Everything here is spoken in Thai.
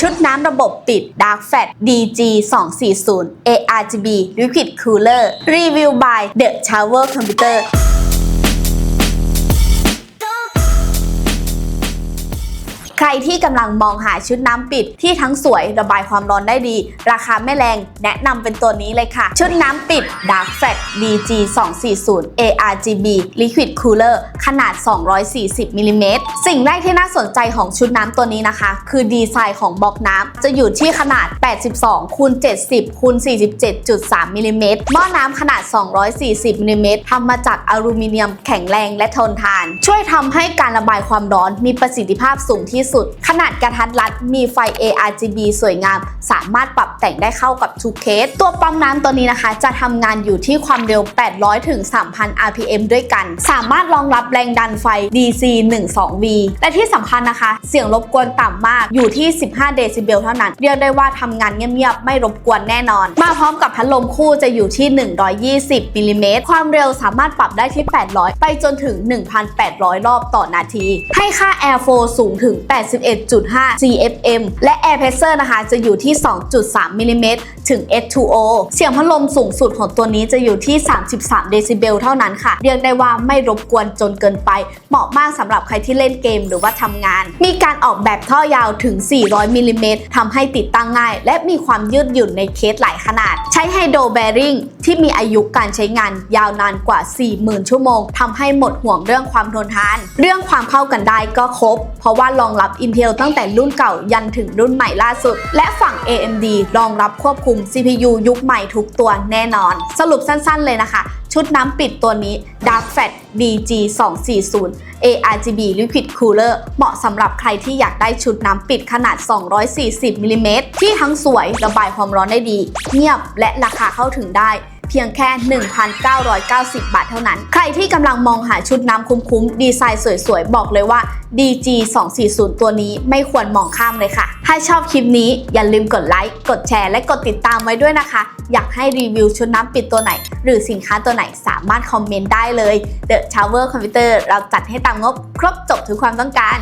ชุดน้ำระบบปิด Dark Fat DG 240 ARGB Liquid Cooler Review by The Shower Computer ใครที่กำลังมองหาชุดน้ำปิดที่ทั้งสวยระบายความร้อนได้ดี ราคาไม่แรงแนะนำเป็นตัวนี้เลยค่ะ ชุดน้ำปิด Dark Fat DG 240 ARGB Liquid Cooler ขนาด 240มิลลิเมตรสิ่งแรกที่น่าสนใจของชุดน้ำตัวนี้นะคะ คือดีไซน์ของบล็อกน้ำจะอยู่ที่ขนาด 82คูณ70คูณ47.3มิลลิเมตรหม้อน้ำขนาด 240มิลลิเมตรทำมาจากอลูมิเนียมแข็งแรงและทนทาน ช่วยทำให้การระบายความร้อนมีประสิทธิภาพสูงที่สุดขนาดกระทัดรัดมีไฟ ARGB สวยงาม สามารถปรับแต่งได้เข้ากับทุกเคส ตัวปั๊มน้ำตัวนี้นะคะ จะทำงานอยู่ที่ความเร็ว 800 ถึง 3,000 RPM ด้วยกัน สามารถรองรับแรงดันไฟ DC 12V และที่สำคัญนะคะ เสียงรบกวนต่ำมากอยู่ที่ 15 เดซิเบลเท่านั้น เรียกได้ว่าทำงานเงียบๆ ไม่รบกวนแน่นอน มาพร้อมกับพัดลมคู่จะอยู่ที่ 120มิลลิเมตรความเร็วสามารถปรับได้ที่ 800 ไปจนถึง 1,800 รอบต่อนาที ให้ค่า Airflow สูงถึง81.5 CFM และ Air Pressure นะคะจะอยู่ที่ 2.3มิลลิเมตรถึง S2O เสียงพัดลมสูงสุดของตัวนี้จะอยู่ที่ 33 เดซิเบลเท่านั้นค่ะ เรียกได้ว่าไม่รบกวนจนเกินไป เหมาะมากสำหรับใครที่เล่นเกมหรือว่าทำงาน มีการออกแบบท่อยาวถึง 400มิลลิเมตรทำให้ติดตั้งง่าย และมีความยืดหยุ่นในเคสหลายขนาด ใช้ไฮโดรแบริ่งที่มีอายุการใช้งานยาวนานกว่า 40,000 ชั่วโมงทำให้หมดห่วงเรื่องความทนทาน เรื่องความเข้ากันได้ก็ครบ เพราะว่ารองรับ Intel ตั้งแต่รุ่นเก่ายันถึงรุ่นใหม่ล่าสุด และฝั่ง AMD รองรับควบคุม CPU ยุคใหม่ทุกตัวแน่นอน สรุปสั้นๆเลยนะคะ ชุดน้ำปิดตัวนี้ Dark Fat DG 240 ARGB Liquid Cooler เหมาะสำหรับใครที่อยากได้ชุดน้ำปิดขนาด 240มิลลิเมตรที่ทั้งสวยระบายความร้อนได้ดี เงียบและราคาเข้าถึงได้ เพียงแค่ 1,990 บาทเท่านั้น ใครที่กำลังมองหาชุดน้ำคุ้มๆ ดีไซน์สวยๆ บอกเลยว่า DG 240ตัวนี้ไม่ควรมองข้ามเลยค่ะ ถ้าชอบคลิปนี้อย่าลืมกดไลค์ กดแชร์และกดติดตามไว้ด้วยนะคะ อยากให้รีวิวชุดน้ำปิดตัวไหน หรือสินค้าตัวไหนสามารถคอมเมนต์ได้เลย The Shower Computer เราจัดให้ตามงบครบจบทุกความต้องการ